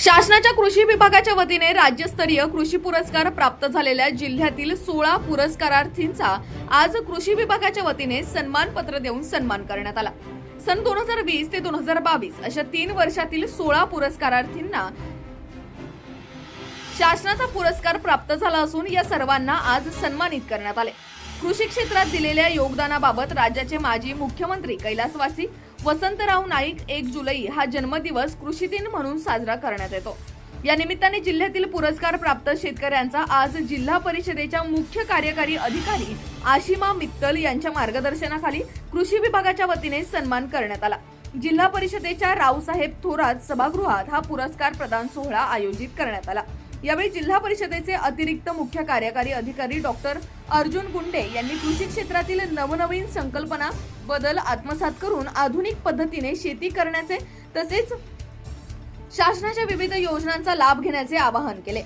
शासनाच्या कृषी विभागाच्या वतीने राज्यस्तरीय कृषी पुरस्कार प्राप्त झालेल्या जिल्ह्यातील सोळा पुरस्कारार्थींचा आज कृषी विभागाच्या वतीने सन्मान पत्र देऊन सन्मान करण्यात आला. सन दोन हजार वीस ते दोन हजार बावीस अशा तीन वर्षातील सोळा पुरस्कारार्थींना शासनाचा पुरस्कार प्राप्त झाला असून या सर्वांना आज सन्मानित करण्यात आले. कृषी क्षेत्रात दिलेल्या योगदानाबाबत राज्याचे माजी मुख्यमंत्री कैलासवासी वसंतराव नाईक एक जुलै हा जन्मदिवस कृषी दिन म्हणून साजरा करण्यात येतो. या निमित्ताने जिल्ह्यातील पुरस्कार प्राप्त शेतकऱ्यांचा आज जिल्हा परिषदेच्या मुख्य कार्यकारी अधिकारी आशिमा मित्तल यांच्या मार्गदर्शनाखाली कृषी विभागाच्या वतीने सन्मान करण्यात आला. जिल्हा परिषदेच्या रावसाहेब थोरात सभागृहात हा पुरस्कार प्रदान सोहळा आयोजित करण्यात आला. यावेळी जिल्हा परिषदेचे अतिरिक्त मुख्य कार्यकारी अधिकारी डॉक्टर अर्जुन गुंडे यांनी कृषी क्षेत्रातील नवनवीन संकल्पना बदल आत्मसात करून आधुनिक पद्धतीने शेती करण्याचे तसेच शासनाच्या विविध योजनांचा लाभ घेण्याचे आवाहन केले.